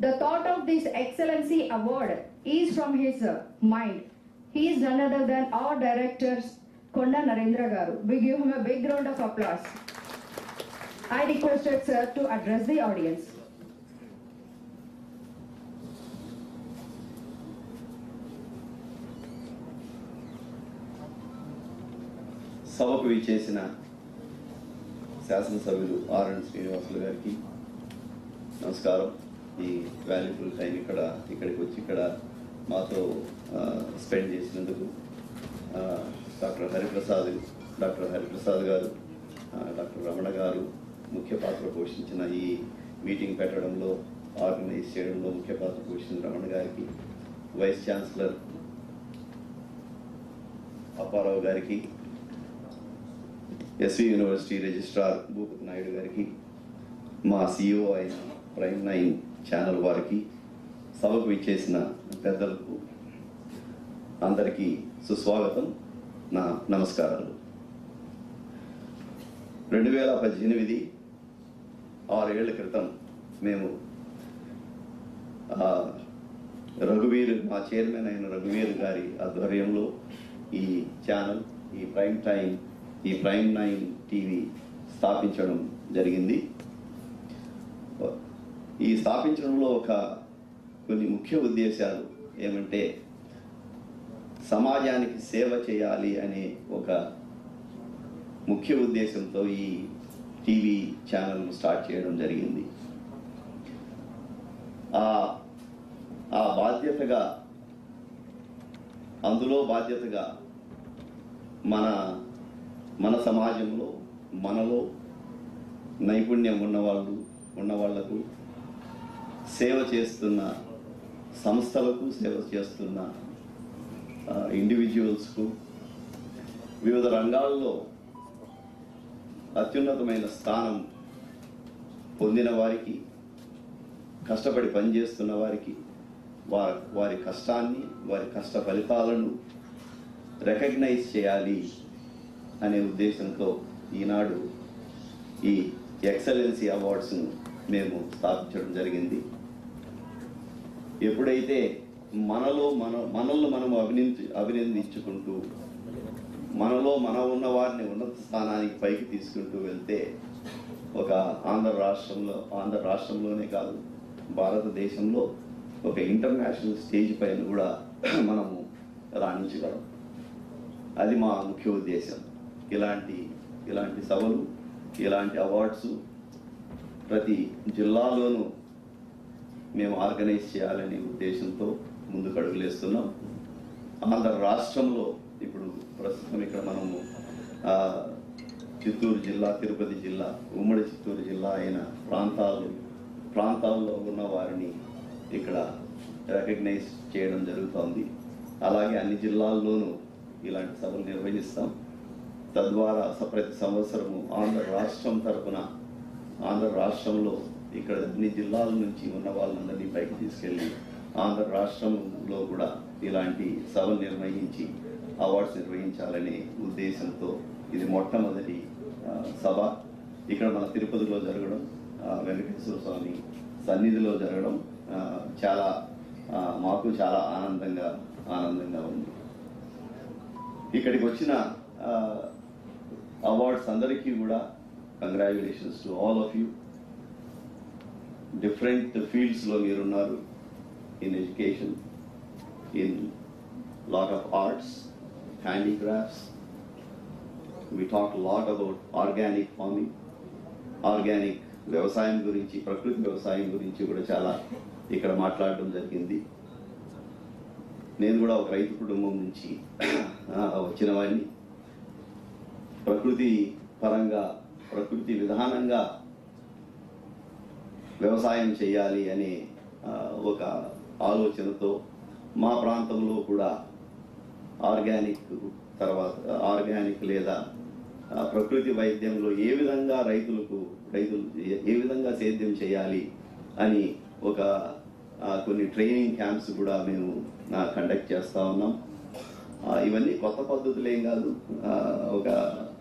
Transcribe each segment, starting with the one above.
The thought of this excellency award is from his uh, mind. He is none other than our directors, Konda Narendra Garu. We give him a big round of applause. I requested sir to address the audience. సభకు విచ్చేసిన శాసనసభ్యులు RN Srinivasulu గారికి నమస్కారం ఈ valuable time ఇక్కడ ఇక్కడికి వచ్చి ఇక్కడ మాతో స్పెండ్ చేసినందుకు డాక్టర్ హరిప్రసాద్ డాక్టర్ హరిప్రసాద్ గారు డాక్టర్ రమణ గారు ముఖ్య పాత్ర పోషించిన ఈ మీటింగ్ పెట్టడంలో ఆర్గనైజ్ చేయడంలో ముఖ్య పాత్ర పోషించిన రమణ గారికి వైస్ ఛాన్సలర్ అప్పారావు గారికి SV university registrar Bhupathi Naidu గారికి మా సిఇఓ అయిన ప్రైమ్ నైన్ ఛానల్ వారికి సభకు ఇచ్చేసిన పెద్దలకు అందరికీ సుస్వాగతం నా నమస్కారాలు. రెండు వేల పద్దెనిమిది ఆరేళ్ళ క్రితం మేము రఘువీర్ మా చైర్మన్ అయిన రఘువీర్ గారి ఆధ్వర్యంలో ఈ ఛానల్ ఈ ప్రైమ్ టైం ఈ ప్రైమ్ నైన్ టీవీ స్థాపించడం జరిగింది. ఈ స్థాపించడంలో ఒక కొన్ని ముఖ్య ఉద్దేశాలు ఏమంటే సమాజానికి సేవ చేయాలి అనే ఒక ముఖ్య ఉద్దేశంతో ఈ టీవీ ఛానల్ను స్టార్ట్ చేయడం జరిగింది. ఆ ఆ బాధ్యతగా అందులో బాధ్యతగా మన మన సమాజంలో మనలో నైపుణ్యం ఉన్నవాళ్ళు ఉన్నవాళ్ళకు సేవ చేస్తున్న సంస్థలకు సేవ చేస్తున్న ఇండివిజువల్స్కు వివిధ రంగాల్లో అత్యున్నతమైన స్థానం పొందిన వారికి కష్టపడి పనిచేస్తున్న వారికి వారి వారి కష్టాన్ని వారి కష్ట ఫలితాలను రికగ్నైజ్ చేయాలి అనే ఉద్దేశంతో ఈనాడు ఈ ఎక్సలెన్సీ అవార్డ్స్ను మేము స్థాపించడం జరిగింది. ఎప్పుడైతే మనలో మన మనల్ని మనం అభినంది అభినందించుకుంటూ మనలో మన ఉన్న వారిని ఉన్నత స్థానానికి పైకి తీసుకుంటూ వెళ్తే ఒక ఆంధ్ర రాష్ట్రంలో ఆంధ్ర రాష్ట్రంలోనే కాదు భారతదేశంలో ఒక ఇంటర్నేషనల్ స్టేజ్ పైన కూడా మనము రాణించగలం. అది మా ముఖ్య ఉద్దేశం. ఇలాంటి ఇలాంటి సభలు ఇలాంటి అవార్డ్స్ ప్రతి జిల్లాలోనూ మేము ఆర్గనైజ్ చేయాలనే ఉద్దేశంతో ముందుకు అడుగులేస్తున్నాం. ఆంధ్ర రాష్ట్రంలో ఇప్పుడు ప్రస్తుతం ఇక్కడ మనము చిత్తూరు జిల్లా తిరుపతి జిల్లా ఉమ్మడి చిత్తూరు జిల్లా అయిన ప్రాంతాలు ప్రాంతాల్లో ఉన్న వారిని ఇక్కడ రికగ్నైజ్ చేయడం జరుగుతోంది. అలాగే అన్ని జిల్లాల్లోనూ ఇలాంటి సభలు నిర్వహిస్తాం. తద్వారా స- ప్రతి సంవత్సరము ఆంధ్ర రాష్ట్రం తరపున ఆంధ్ర రాష్ట్రంలో ఇక్కడ అన్ని జిల్లాల నుంచి ఉన్న వాళ్ళందరినీ పైకి తీసుకెళ్ళి ఆంధ్ర రాష్ట్రంలో కూడా ఇలాంటి సభలు నిర్వహించి అవార్డ్స్ నిర్వహించాలనే ఉద్దేశంతో ఇది మొట్టమొదటి సభ. ఇక్కడ మన తిరుపతిలో జరగడం వెంకటేశ్వర స్వామి సన్నిధిలో జరగడం చాలా మాకు చాలా ఆనందంగా ఆనందంగా ఉంది. ఇక్కడికి వచ్చిన అవార్డ్స్ అందరికీ కూడా congratulations to all of you. Different ఫీల్డ్స్లో మీరున్నారు in education in lot of arts handicrafts we talk lot about organic farming organic వ్యవసాయం గురించి ప్రకృతి వ్యవసాయం గురించి కూడా చాలా ఇక్కడ మాట్లాడడం జరిగింది. నేను కూడా ఒక రైతు కుటుంబం నుంచి వచ్చిన వాడిని. ప్రకృతి పరంగా ప్రకృతి విధానంగా వ్యవసాయం చేయాలి అనే ఒక ఆలోచనతో మా ప్రాంతంలో కూడా ఆర్గానిక్ తర్వాత ఆర్గానిక్ లేదా ప్రకృతి వైద్యంలో ఏ విధంగా రైతులకు రైతులు ఏ- విధంగా సేద్యం చేయాలి అని ఒక కొన్ని ట్రైనింగ్ క్యాంప్స్ కూడా మేము కండక్ట్ చేస్తూ ఉన్నాం. ఇవన్నీ కొత్త పద్ధతులు ఏం కాదు ఒక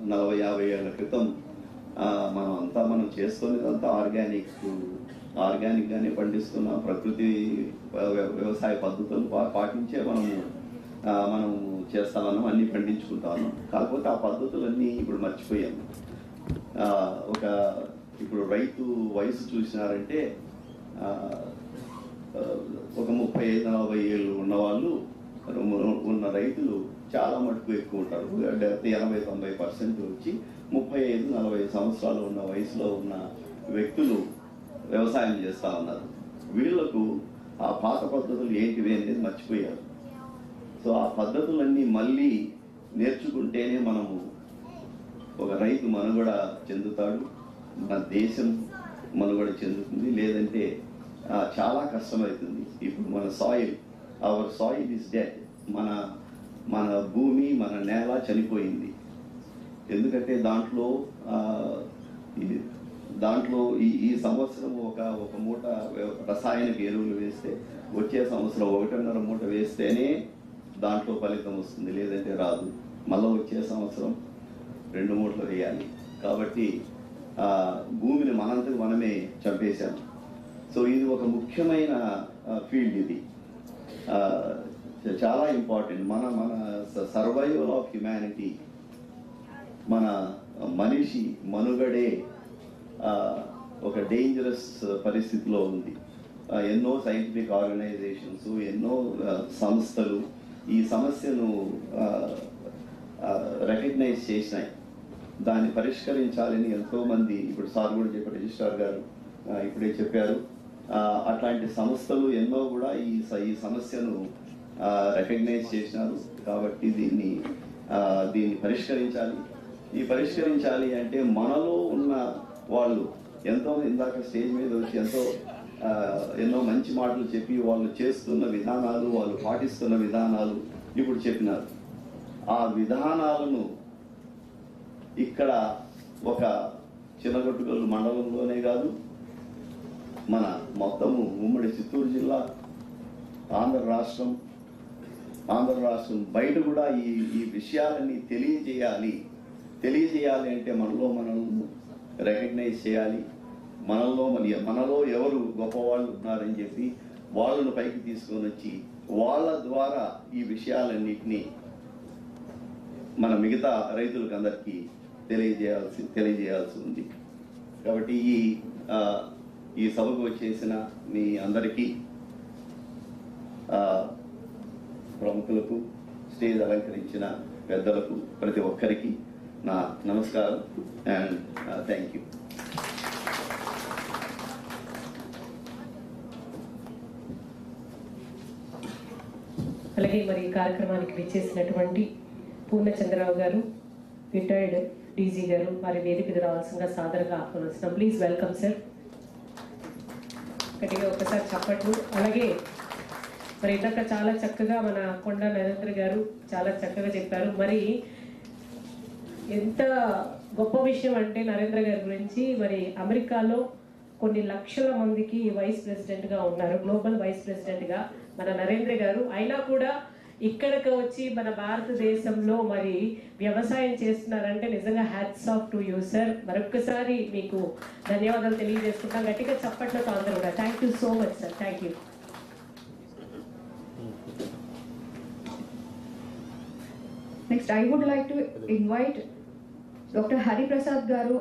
నలభై యాభై ఏళ్ళ క్రితం మనం అంతా మనం చేస్తున్నదంతా ఆర్గానిక్ ఆర్గానిక్ ఆర్గానిక్గానే పండిస్తున్నాం ప్రకృతి వ్యవసాయ పద్ధతులు పా- పాటించే మనము మనం చేస్తా ఉన్నాం పండించుకుంటా ఉన్నాం కాకపోతే ఆ పద్ధతులన్నీ ఇప్పుడు మర్చిపోయాం. ఒక ఇప్పుడు రైతు వయసు చూసినారంటే ఒక ముప్పై ఐదు నలభై ఏళ్ళు ఉన్నవాళ్ళు ఉన్న రైతులు చాలా మటుకు ఎక్కువ ఉంటారు. ఎనభై తొంభై పర్సెంట్ వచ్చి ముప్పై ఐదు నలభై సంవత్సరాలు ఉన్న వయసులో ఉన్న వ్యక్తులు వ్యవసాయం చేస్తా ఉన్నారు. వీళ్ళకు ఆ పాత పద్ధతులు ఏంటివి అనేది మర్చిపోయారు. సో ఆ పద్ధతులన్నీ మళ్ళీ నేర్చుకుంటేనే మనము ఒక రైతు మనుగడ చెందుతాడు. మన దేశం మనుగడ చెందుతుంది. లేదంటే చాలా కష్టమవుతుంది. ఇప్పుడు మన soil our soil is dead మన మన భూమి మన నేల చనిపోయింది. ఎందుకంటే దాంట్లో ఇది దాంట్లో ఈ ఈ సంవత్సరం ఒక ఒక మూట రసాయనిక ఎరువులు వేస్తే వచ్చే సంవత్సరం ఒకటిన్నర మూట వేస్తేనే దాంట్లో ఫలితం వస్తుంది లేదంటే రాదు. మళ్ళీ వచ్చే సంవత్సరం రెండు మూటలు వేయాలి. కాబట్టి భూమిని మనంతకు మనమే చంపేశాం. సో ఇది ఒక ముఖ్యమైన ఫీల్డ్ ఇది. చాలా ఇంపార్టెంట్. మన మన సర్వైవల్ ఆఫ్ హ్యుమానిటీ మన మనిషి మనుగడే ఒక డేంజరస్ పరిస్థితిలో ఉంది. ఎన్నో సైంటిఫిక్ ఆర్గనైజేషన్స్ ఎన్నో సంస్థలు ఈ సమస్యను రికగ్నైజ్ చేసినాయి. దాన్ని పరిష్కరించాలని ఎంతోమంది ఇప్పుడు సార్ కూడా చెప్పారు రిజిస్ట్రార్ గారు ఇప్పుడే చెప్పారు. అట్లాంటి సంస్థలు ఎన్నో కూడా ఈ ఈ సమస్యను రికగ్నైజ్ చేసినారు. కాబట్టి దీన్ని దీన్ని పరిష్కరించాలి. ఈ పరిష్కరించాలి అంటే మనలో ఉన్న వాళ్ళు ఎంతో ఇందాక స్టేజ్ మీద వచ్చి ఎంతో ఎన్నో మంచి మాటలు చెప్పి వాళ్ళు చేస్తున్న విధానాలు వాళ్ళు పాటిస్తున్న విధానాలు ఇప్పుడు చెప్పినారు. ఆ విధానాలను ఇక్కడ ఒక చిన్నగొట్టుగల్లు మండలంలోనే కాదు మన మొత్తము ఉమ్మడి చిత్తూరు జిల్లా ఆంధ్ర రాష్ట్రం ఆంధ్ర రాష్ట్రం బయట కూడా ఈ ఈ విషయాలన్నీ తెలియజేయాలి. తెలియజేయాలి అంటే మనలో మనం రికగ్నైజ్ చేయాలి. మనలో మన మనలో ఎవరు గొప్పవాళ్ళు ఉన్నారని చెప్పి వాళ్ళను పైకి తీసుకొని వచ్చి వాళ్ళ ద్వారా ఈ విషయాలన్నింటినీ మన మిగతా రైతులకు అందరికీ తెలియజేయాల్సి తెలియజేయాల్సి ఉంది. కాబట్టి ఈ ఈ సభకు వచ్చేసిన మీ అందరికీ ప్రముఖులకు స్టేజ్ అలంకరించిన పెద్దలకు ప్రతి ఒక్కరికి నా నమస్కారం అండ్ థ్యాంక్ యూ అలాగే మరి కార్యక్రమానికి విచ్చేసినటువంటి పూర్ణచంద్రరావు గారు రిటైర్డ్ డీజీ గారు వారి వేదిక రావాల్సిందిగా సాదరంగా ఆహ్వానిస్తున్నాం. ప్లీజ్ వెల్కమ్ సార్ గట్టిగా ఒకసారి చప్పట్లు. అలాగే మరి ఇందాక చాలా చక్కగా మన కొండ నరేంద్ర గారు చాలా చక్కగా చెప్పారు. మరి ఎంత గొప్ప విషయం అంటే నరేంద్ర గారి గురించి మరి అమెరికాలో కొన్ని లక్షల మందికి వైస్ ప్రెసిడెంట్గా ఉన్నారు గ్లోబల్ వైస్ ప్రెసిడెంట్గా మన నరేంద్ర గారు. అయినా కూడా ఇక్కడికి వచ్చి మన భారతదేశంలో మరి వ్యవసాయం చేస్తున్నారంటే నిజంగా hats off to you sir. మరొకసారి మీకు ధన్యవాదాలు తెలియజేసుకుంటాం గట్టిగా చప్పట్లతో అందరూ కూడా. Thank you so much sir thank you next I would like to invite doctor Hariprasad గారు